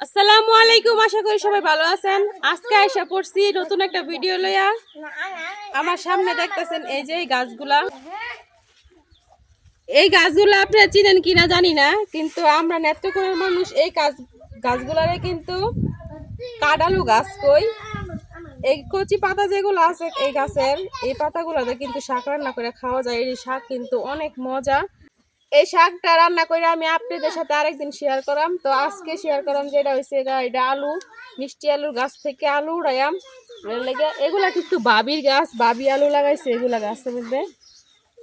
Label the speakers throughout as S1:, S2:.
S1: আসসালামু আলাইকুম, আশা করি সবাই ভালো আছেন। আজকে আইসা পড়ছি নতুন একটা ভিডিও লইয়া। আমার সামনে দেখতেছেন এই যে গাছগুলা। এই গাছগুলা আপনারা চিনেন কিনা জানি না, কিন্তু আমরা নেত্রকোনার মানুষ, এই গাছ, গাছগুলারে কিন্তু কাডালু গাছ কই। এই কচি পাতা যেগুলো আছে, এই গাছের, এই পাতাগুলোতে কিন্তু শাক রান্না করে খাওয়া যায়। এই শাক কিন্তু অনেক মজা। এই শাকটা রান্না করে আমি আপনাদের সাথে আরেকদিন শেয়ার করাম। তো আজকে শেয়ার করাম যেটা হয়েছে এটা আলু, মিষ্টি আলুর গাছ থেকে আলু উড়াইয়াম। এগুলা কিন্তু বাবির গাছ, বাবি আলু লাগাইছে, এগুলা গাছের মধ্যে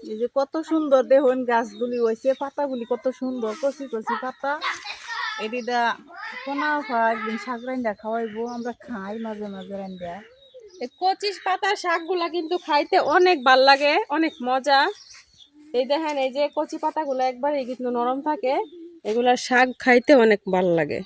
S2: এই যে কত সুন্দর দেখুন গাছগুলি হয়েছে পাতাগুলি কত সুন্দর, কচি কচি পাতা। এদিদা কোনা একদিন শাক রান্না খাওয়াইবো, আমরা খাই মাঝে মাঝে রান্না
S1: এই কচিস পাতার শাকগুলা কিন্তু খাইতে অনেক ভালো লাগে, অনেক মজা। এই দেখেন, এই যে কচি পাতাগুলো একবারে কিন্তু নরম থাকে, এগুলার শাক খাইতে অনেক ভালো লাগে।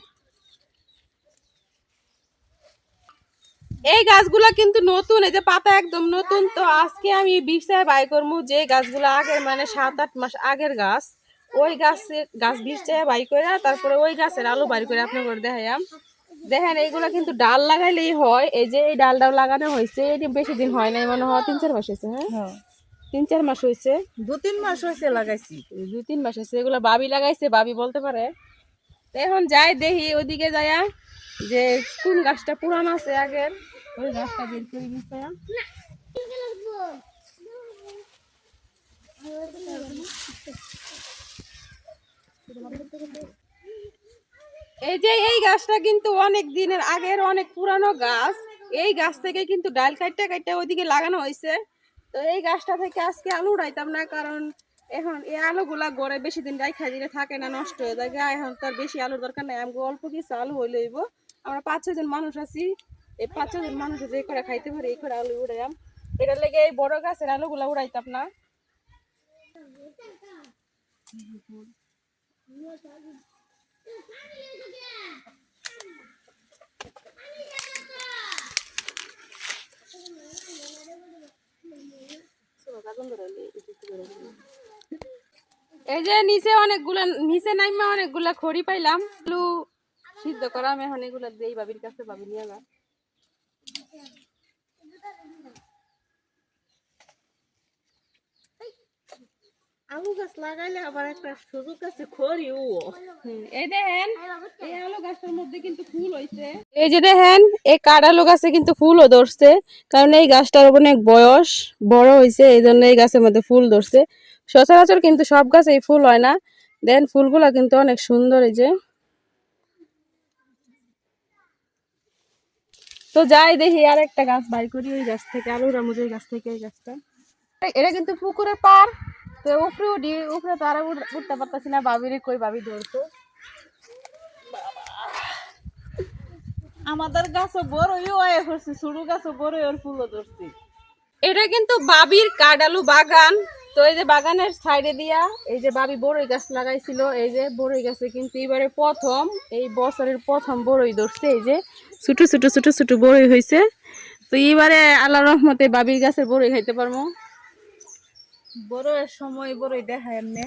S1: এই গাছগুলা কিন্তু নতুন এই যে পাতা একদম নতুন। তো আজকে আমি বিছায় বাই করব যে গাছগুলো আগের মানে সাত আট মাস আগের গাছ ওই গাছের গাছ বিছায় বাই করে তারপরে ওই গাছের আলু বাড়ি করে আপনার করে দেখাইয়াম। দেখেন এইগুলা কিন্তু ডাল লাগাইলেই হয় এই যে এই ডালটাও লাগানো হয়েছে এটি বেশি দিন হয় নাই মনে হয় তিন চার মাস হয়েছে হ্যাঁ?
S2: হ্যাঁ।
S1: তিন চার মাস হয়েছে
S2: দু তিন মাস হয়েছে লাগাইছি।
S1: দু তিন মাস হয়েছে এগুলো বাবি লাগাইছে বাবি বলতে পারে। এখন যাই দেখি ওদিকে যায়া যে কোন গাছটা পুরান আছে আগের। ওই বের করে এই যে এই গাছটা কিন্তু অনেক দিনের আগের অনেক পুরানো গাছ। এই গাছ থেকে কিন্তু ডাল কাটতে কাটতে ওইদিকে লাগানো হয়েছে। তো এই গাছটা থেকে আজকে আলু উড়াইতাম না, কারণ এখন এই আলুগুলা গড়ে বেশি দিন রাখা দিলে থাকে না, নষ্ট হয়ে যায়। এখন তো আর বেশি আলুর দরকার নাই। আমাকে অল্প কিছু আলু হইলে হইব। আমরা পাঁচ ছজন মানুষ আছি। এই পাঁচ ছজন মানুষ যে করে খাইতে পারি, এই করে আলু উড়াইয়াম এটা লেগে এই বড় গাছের আলুগুলা উড়াইতাম না। এই যে নিচে অনেকগুলা, নিচে নাইমা অনেকগুলা খড়ি পাইলাম। আলু সিদ্ধ করাম এখন এগুলা দেই বাবির কাছে বাবি নিয়ে যা
S2: আলু গাছ লাগাইলে আবার একটা সুযোগ আছে খড়ি ও।
S1: এই দেখেন এই আলু গাছটার মধ্যে কিন্তু ফুল হইছে। এই যে দেখেন এই কাঠ আলু গাছে কিন্তু ফুলও ধরছে কারণ এই গাছটার অনেক বয়স বড় হইছে এই জন্য এই গাছের মধ্যে ফুল ধরছে। সচরাচর কিন্তু সব গাছে এই ফুল হয় না। দেন ফুলগুলা কিন্তু অনেক সুন্দর এই যে। তো যাই দেখি আর একটা গাছ বাই করি ওই গাছ থেকে আলু রামুজের গাছ থেকে এই গাছটা। এটা কিন্তু পুকুরের পার তো উপরে উঠি, উপরে তো আর উঠ- উঠতে পারতাছি না, বাবিরে কই বাবি ধরতো
S2: আমাদের গাছও বড় হয়ে হচ্ছে ছোট গাছও বড় ওর ফুলও ধরছি।
S1: এটা কিন্তু বাবির কাডালু বাগান। তো এই যে বাগানের সাইডে দিয়া এই যে বাবি বড়ই গাছ লাগাইছিল, এই যে বড়ই গাছে কিন্তু এবারে প্রথম, এই বছরের প্রথম বড়ই ধরছে, এই যে ছোট ছোট ছোট ছোট বড়ই হয়েছে তো এবারে আল্লাহ রহমতে বাবির গাছের বড়ই খাইতে পারব।
S2: বড় সময় বড়ই দেখায় এমনি।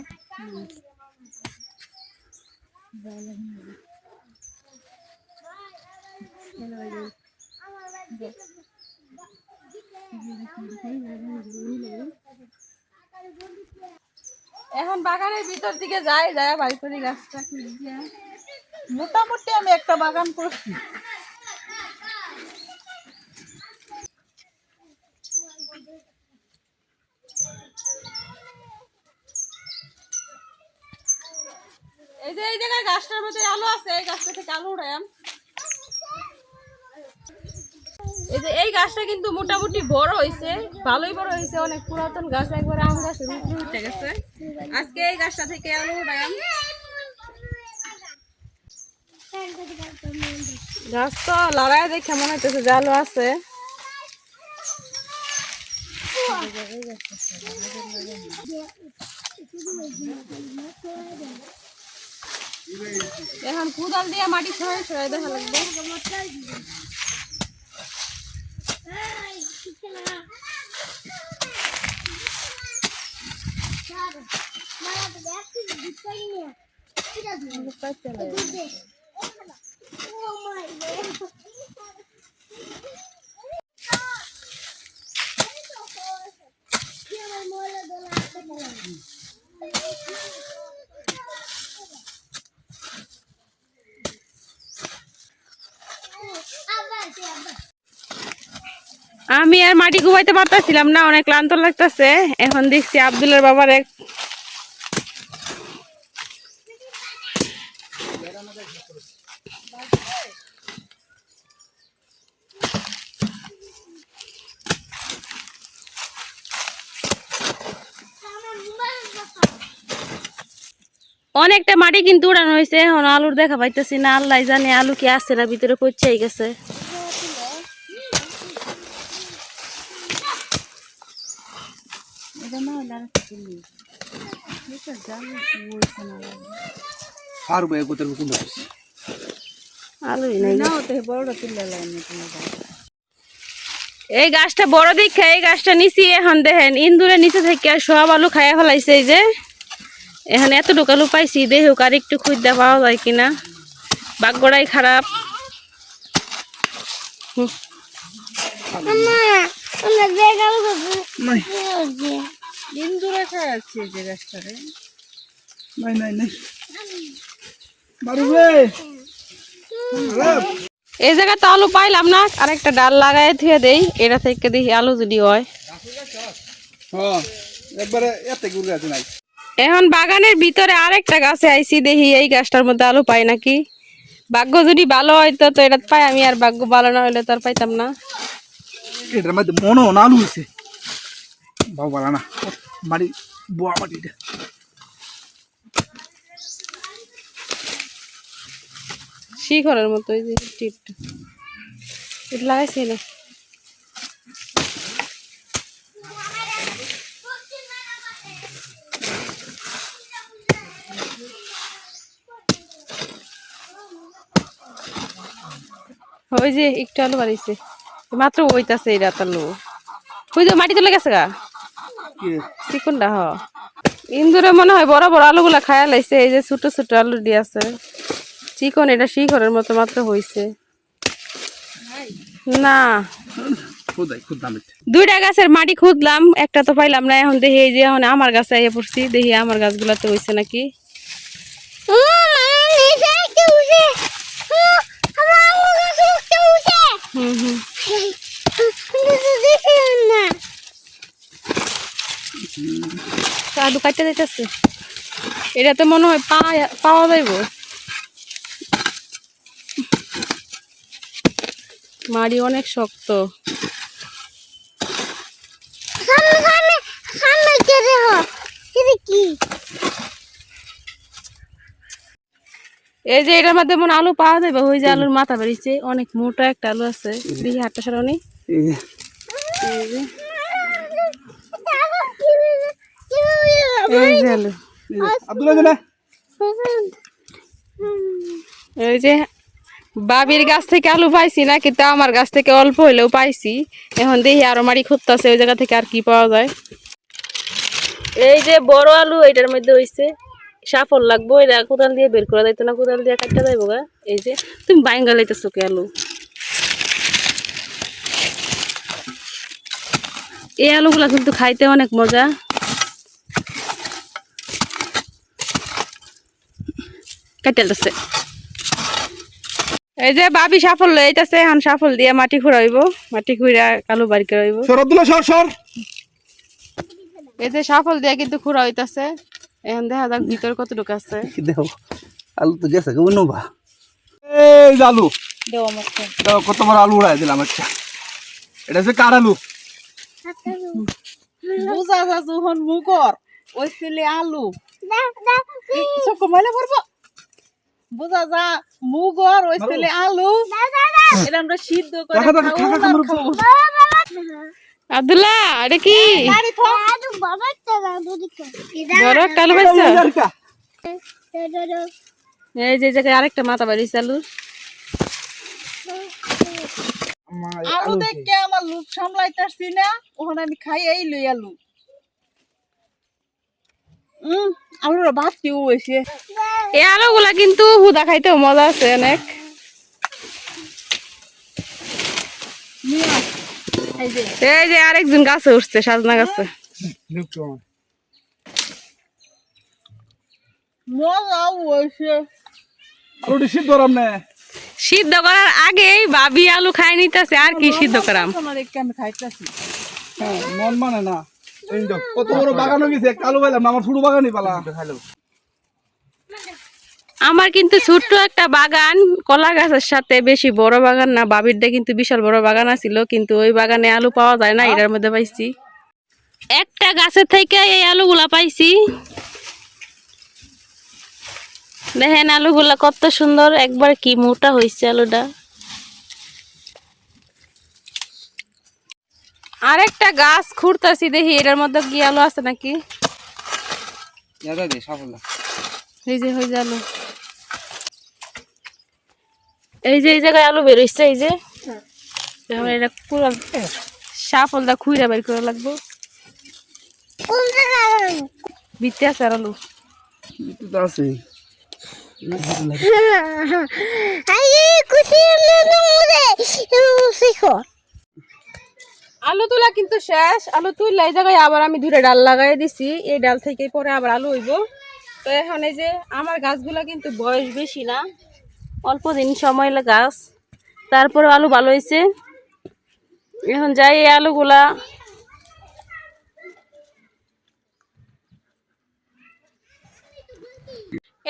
S1: এখন বাগানের ভিতর দিকে যাই যায় বাড়ি করে গাছটা।
S2: মোটামুটি আমি একটা বাগান করছি
S1: এই যে এই জায়গায় গাছটার মধ্যে আলু আছে, এই গাছটা থেকে আলু উড়াইম এই যে এই গাছটা কিন্তু মোটামুটি বড় হয়েছে ভালোই বড় হয়েছে অনেক পুরাতন গাছ, একবার আম গাছের উপরে উঠে গেছে। আজকে এই গাছটা থেকে আলু উড়াইম গাছ তো লড়াই দেখে মনে হইতেছে যে আলু আছে। এখন কোদাল দিয়ে মাটি সরাই সরাই দেখা লাগবে আমি আর মাটি কুবাইতে পারতাছিলাম না, অনেক ক্লান্ত লাগতেছে। এখন দেখছি আব্দুলের বাবার। এক অনেকটা মাটি কিন্তু উড়ানো হয়েছে এখন আলুর দেখা পাইতেছি না। আল্লাহ জানে আলু কি আসছে না ভিতরে পচেই গেছে
S2: এটা না হলে আর
S3: বয়ে কোথায় কোন ধরছি
S1: আলুই নাই
S2: না ওতে তুলে লাইনি
S1: এই গাছটা বড় দীক্ষা এই গাছটা নিচি এখন দেখেন ইন্দুরের নিচে থেকে সব আলু খাইয়া ফেলাইছে এই যে। এখন এতটুকু আলু পাইছি দেখুক আর একটু খুঁজতে পাওয়া যায় কিনা। বাঘ বাগ্যটাই খারাপ।
S3: নাই
S2: ইন্দুরে খাওয়াচ্ছে যে গাছটারে
S3: নাই নাই নাই। মারুবে
S1: এই জায়গায় তো আলু পাইলাম না আর একটা ডাল লাগাই ধুয়ে দেই এটা থেকে দেখি আলু যদি হয়।
S3: হ্যাঁ একবারে এতে গুড় আছে নাই।
S1: এখন বাগানের ভিতরে আরেকটা গাছে আইছি দেখি এই গাছটার মধ্যে আলু পাই নাকি? ভাগ্য যদি ভালো হয়তো তো এটা পাই আমি আর ভাগ্য ভালো না হলে তো আর পাইতাম না।
S3: এটার মধ্যে মনো আলু হয়েছে বাবু বাড়া না। মাটি বোয়া
S1: শিখরের মতো এই যে টিট এটা লাগাইছি না? ওই যে একটু আলু বাড়িছে। মাত্র ওইতাছে এই রাত আলু। ওই যে মাটি তুলে গেছে গা? চিকুনটা হ। ইন্দুরে মনে হয় বড় বড় আলুগুলা খায়া লাইছে এই যে ছোট ছোট আলু দিয়ে আছে। চিকন এটা শিখরের মতো মাত্র হইছে। না। দুইটা গাছের মাটি খুঁজলাম একটা তো পাইলাম না এখন দেখি এই যে এখন আমার গাছে আইয়া পড়ছি দেখি আমার গাছগুলাতে হইছে নাকি। হুম হুম। আলু কাটতে যাইতেছে। এটা তো মনে হয় পাওয়া পাওয়া যাইব। মাড়ি অনেক শক্ত। এই যে এটার মধ্যে মনে হয় আলু পাওয়া যাবে ওই যে আলুর মাথা বেরিয়েছে। অনেক মোটা একটা আলু আছে। দেখি হাটটা সরানি
S3: এই যে।
S1: এই যে বাবির গাছ থেকে আলু পাইছি না কিন্তু আমার গাছ থেকে অল্প হইলেও পাইছি। এখন দেখি আরও মারি খুঁজতেছে ওই জায়গা থেকে আর কি পাওয়া যায়। এই যে বড় আলু এটার মধ্যে হইছে সাফল লাগবো এটা কোদাল দিয়ে বের করা যাইতো না কোদাল দিয়ে কাটতে যাইবো গা। এই যে তুমি বাইঙ্গা লাইতেছো কি আলু? এই আলুগুলা কিন্তু খাইতে অনেক মজা। কাটালতেছে এই যে বাবি সাফল লইতেছে এখন সাফল দিয়ে মাটি খুঁড়াইব মাটি খুঁড়া কালু বাড়ি করাইব।
S3: সর সর সর।
S1: এই যে সাফল দিয়ে কিন্তু খুঁড়া হইতাছে এখন দেখা যাক ভিতর কতটুকু আছে।
S3: দেখো আলু তো গেছে কেমন বা এই যে আলু।
S2: দেওয়া মুখে
S3: দেখো কত বড় আলু উড়াই দিলাম একটা। এটা হচ্ছে কার আলু?
S2: বুঝা যা যখন মুগর ওই ছেলে আলু। চোখ কমাইলে পড়ব? বুঝা যা মুগর ওই ছেলে আলু। এটা আমরা সিদ্ধ করে খাব আর
S1: আব্দুল্লাহ এটা কি? বড় একটা আলু পাইছো এই যে জায়গায় আরেকটা মাথা বাড়িছে আলুর।
S3: আমার
S2: আলু
S3: আলু
S2: দেখে আমার লুক সামলাইতাছি না ওখানে আমি খাই এই লই আলু। আলুর ভাত কেউ হয়েছে
S1: এই আলুগুলা কিন্তু হুদা খাইতেও মজা আছে অনেক
S2: এই যে
S1: আরেকজন গাছে উঠছে সাজনা গাছে।
S3: সিদ্ধ করাম না?
S1: সিদ্ধ করার আগেই ভাবি আলু খাই নিতেছে আর কি সিদ্ধ করাম
S3: হ্যাঁ মন মানে না। কত বড় বাগান গেছে কালো পাইলাম আমার ছোট বাগানই পালা।
S1: আমার কিন্তু ছোট্ট একটা বাগান কলা গাছের সাথে বেশি বড় বাগান না বাবিরটা কিন্তু বিশাল বড় বাগান আছিল কিন্তু ওই বাগানে আলু পাওয়া যায় না এটার মধ্যে পাইছি। একটা গাছের থেকে এই আলুগুলা পাইছি। দেখেন আলুগুলা কত সুন্দর একবার কি মোটা হয়েছে আলুটা। আরেকটা গাছ খুঁড়তাছি দেখি এটার মধ্যে কি আলু আছে নাকি? এই যে হয়ে এই যে এই জায়গায় আলু বেরোইছে এই যে। এখন এটা পুরো সাফলটা খুঁড়া বের করা লাগবো। ভিত্তি আছে আর আলু।
S3: আছে
S1: আলু তোলা কিন্তু শেষ। আলু তুললে জায়গায় আবার আমি দূরে ডাল লাগাই দিছি। এই ডাল থেকে পরে আবার আলু হইব। তো এখন এই যে আমার গাছগুলা কিন্তু বয়স বেশি না। অল্প দিন সময় গাছ। তারপরে আলু ভালো হয়েছে এখন যাই এই আলুগুলা।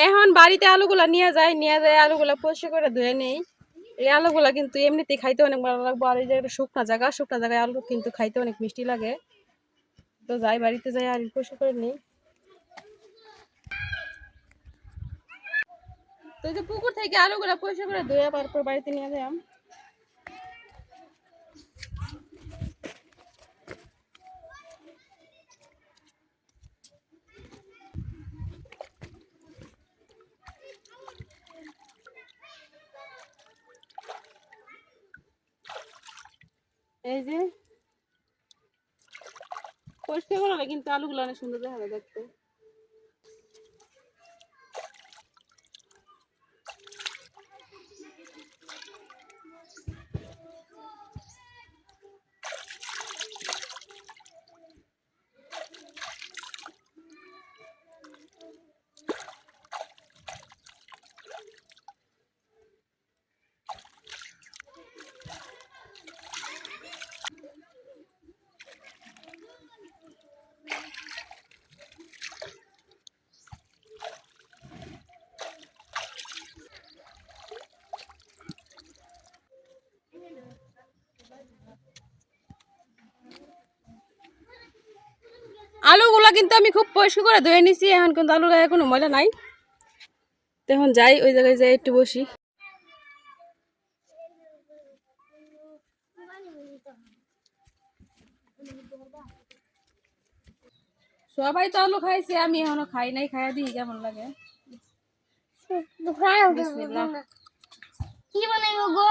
S1: এখন বাড়িতে আলুগুলা নিয়ে যায় নিয়ে যায় আলুগুলা পরিষ্কার করে ধুয়ে নেই। এই আলুগুলা কিন্তু এমনিতেই খাইতে অনেক ভালো লাগবে। আর এই যে একটা শুকনা জায়গা, শুকনা জায়গায় আলু কিন্তু খাইতে অনেক মিষ্টি লাগে। তো যাই, বাড়িতে যাই, আর পশু করে নিই। তো যে পুকুর থেকে আলুগুলা পয়সা করে ধুয়ে তারপর বাড়িতে নিয়ে যাই এই যে পরিষ্কার করা কিন্তু আলুগুলো অনেক সুন্দর দেখা দেখতে। আলুগুলা কিন্তু আমি খুব পরিষ্কার করে ধুয়ে নিছি এখন কিন্তু আলুর গায়ে কোনো ময়লা নাই। তো এখন যাই ওই জায়গায় যাই একটু বসি। সবাই তো আলু খাইছে আমি এখনও খাই নাই খাইয়া দিই কেমন লাগে? বিসমিল্লাহ।
S4: কি বানাইবো গো?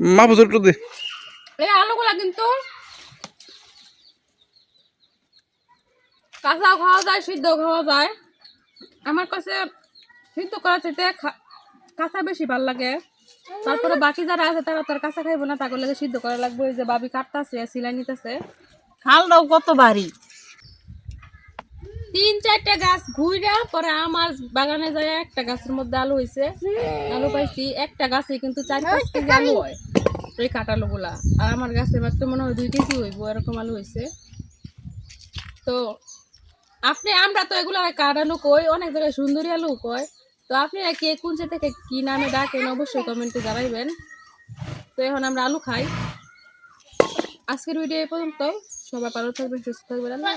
S3: মা বুঝর দে।
S1: কিন্তু কাঁচা খাওয়া যায় সিদ্ধ খাওয়া যায়। আমার কাছে সিদ্ধ করা চাইতে কাঁচা বেশি ভালো লাগে। তারপরে বাকি যারা আছে তারা তার কাঁচা খাইবো না তাকে লাগে সিদ্ধ করা লাগবে। যে বাবি কাটতাছে সিলাই নিতেছে।
S2: খালটাও কত বাড়ি
S1: তিন চারটা গাছ ঘুইরা পরে আমার বাগানে যায় একটা গাছের মধ্যে আলু হয়েছে আলু পাইছি একটা গাছে কিন্তু চার পাঁচ কেজি আলু হয়। কাটালো গুলা। আর আমার গাছে মাত্র মনে হয় দুই কেজি হইব, এরকম আলু হয়েছে তো আপনি, আমরা তো এগুলো আলু কই, অনেক জায়গায় সুন্দরী আলু কয় তো আপনারা কে কোন থেকে কি নামে ডাকেন, অবশ্যই কমেন্টে জানাইবেন। তো এখন আমরা আলু খাই। আজকের ভিডিও এই পর্যন্ত সবাই ভালো থাকবেন, সুস্থ থাকবেন। আল্লাহ